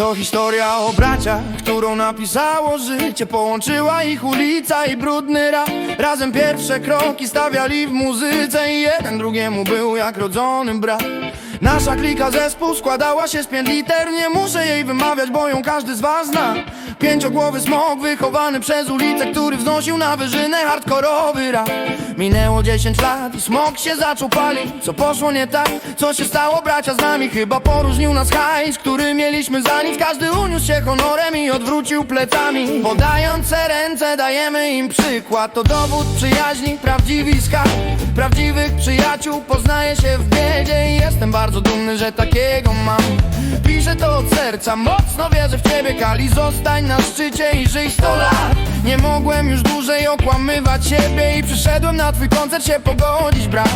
To historia o braciach, którą napisało życie. Połączyła ich ulica i brudny rap Razem pierwsze kroki stawiali w muzyce I jeden drugiemu był jak rodzony brat Nasza klika zespół składała się z pięć liter. Nie muszę jej wymawiać, bo ją każdy z was zna. Pięciogłowy smok wychowany przez ulicę Który wznosił na wyżynę hardkorowy rap. Minęło 10 lat i smok się zaczął palić. Co poszło nie tak? Co się stało bracia z nami? Chyba poróżnił nas hajs, który mieliśmy za nic. Każdy uniósł się honorem i odwrócił plecami. Podające ręce dajemy im przykład. To dowód przyjaźni, prawdziwi skarb. Prawdziwych przyjaciół poznaje się w biedzie I jestem bardzo dumny, że takiego mam. Piszę to od serca, mocno wierzę w ciebie Kali, zostań na szczycie i żyj 100 lat. Nie mogłem już dłużej okłamywać siebie I przyszedłem na twój koncert się pogodzić, brat.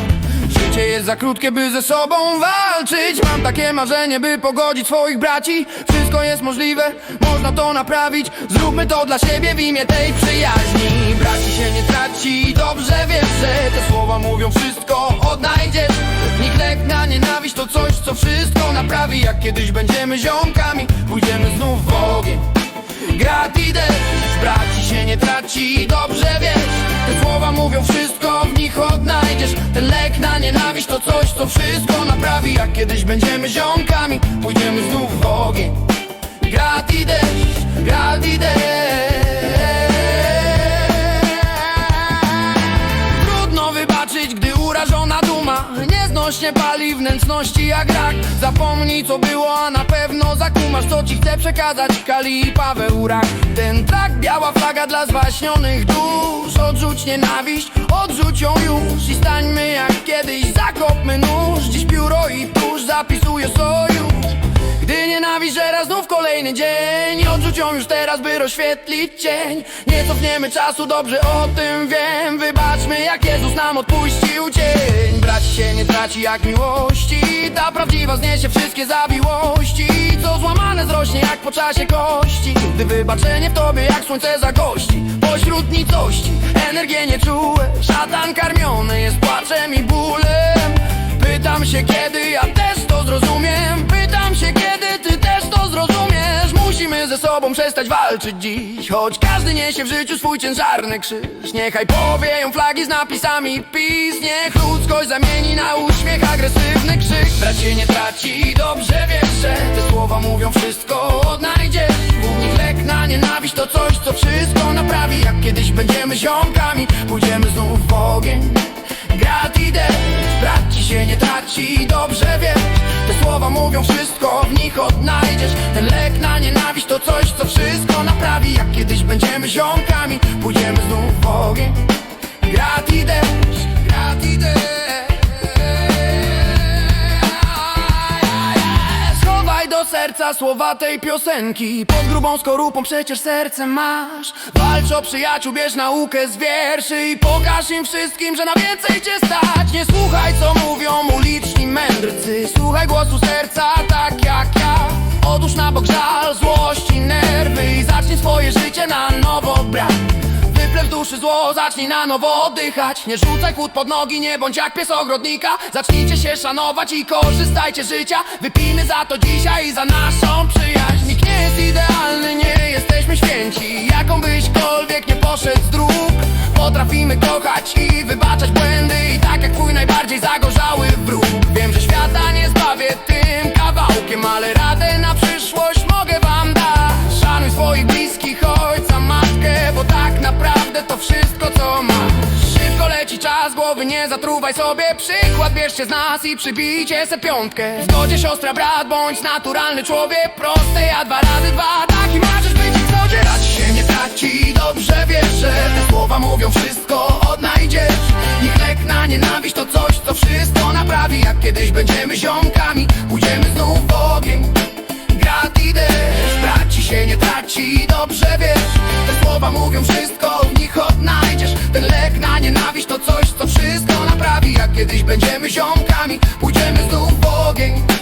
Życie jest za krótkie, by ze sobą walczyć. Mam takie marzenie, by pogodzić swoich braci. Wszystko jest możliwe, można to naprawić. Zróbmy to dla siebie w imię tej przyjaźni. Braci się nie traci, dobrze wiesz, że te słowa mówią wszystko Odnajdziesz w co wszystko naprawi Jak kiedyś będziemy ziomkami Pójdziemy znów w ogień. Grat i deszcz, braci się nie traci, dobrze wiesz. Te słowa mówią wszystko, w nich odnajdziesz. Ten lek na nienawiść to coś, co wszystko naprawi Jak kiedyś będziemy ziomkami, pójdziemy znów w ogień. Grat i Nieznośnie pali wnętrzności jak rak. Zapomnij co było, a na pewno zakumasz Co ci chce przekazać Kali i Paweł Rak. Ten trak, biała flaga dla zwaśnionych dusz. Odrzuć nienawiść, odrzuć ją już. I stańmy jak kiedyś, zakopmy nóż. Dziś pióro i tusz zapisuję znów kolejny dzień Odrzuć ją już teraz, by rozświetlić cień. Nie cofniemy czasu, dobrze o tym wiem. Wybaczmy, jak Jezus nam odpuścił cień Braci się nie traci jak miłości. Ta prawdziwa zniesie wszystkie zawiłości. Co złamane zrośnie jak po czasie kości. Gdy wybaczenie w tobie jak słońce zagości. Pośród nicości, energie nieczułe Szatan karmiony jest płaczem i bólem. Pytam się kiedy ja ze sobą przestać walczyć dziś. Choć każdy niesie w życiu swój ciężarny krzyż Niechaj powieją flagi z napisami PiS. Niech ludzkość zamieni na uśmiech agresywny krzyk. Brać się nie traci, dobrze wiesz, że Te słowa mówią wszystko, odnajdziesz nich lek na nienawiść to coś, co wszystko naprawi. Jak kiedyś będziemy ziomkami Pójdziemy znów w ogień. Grat i deszcz, brat ci się nie traci, dobrze wiesz Te słowa mówią wszystko, w nich odnajdziesz to coś, co wszystko naprawi. Jak kiedyś będziemy ziomkami, pójdziemy znów w ogień. Grat i grat i Schowaj do serca słowa tej piosenki. Pod grubą skorupą przecież serce masz. Walcz o przyjaciół, bierz naukę z wierszy I pokaż im wszystkim, że na więcej cię stać. Nie słuchaj co mówią uliczni mędrcy. Słuchaj głosu serca tak jak ja Odłóż na bok żal, złość i nerwy I zacznij swoje życie na nowo brać Wyplew duszy zło, zacznij na nowo oddychać. Nie rzucaj kłód pod nogi, nie bądź jak pies ogrodnika. Zacznijcie się szanować i korzystajcie życia. Wypijmy za to dzisiaj i za naszą przyjaźń. Nikt nie jest idealny, nie jesteśmy święci. Jaką byśkolwiek nie poszedł z dróg Potrafimy kochać i wybaczać błędy głowy nie zatruwaj sobie Przykład bierzcie z nas i przybijcie se piątkę. W zgodzie siostra, brat, bądź naturalny człowiek Proste, ja dwa razy dwa, taki możesz być w zgodzie. Traci się nie traci, dobrze wiesz, że Te słowa mówią wszystko, odnajdziesz. Ich lek na nienawiść to coś, co wszystko naprawi. Jak kiedyś będziemy ziomkami, pójdziemy znów w ogień Grat i deszcz, braci się nie traci, dobrze wiesz. Te słowa mówią wszystko, w nich odnajdziesz. Ten lek na nienawiść to coś, co Kiedyś będziemy ziomkami Pójdziemy znów w ogień.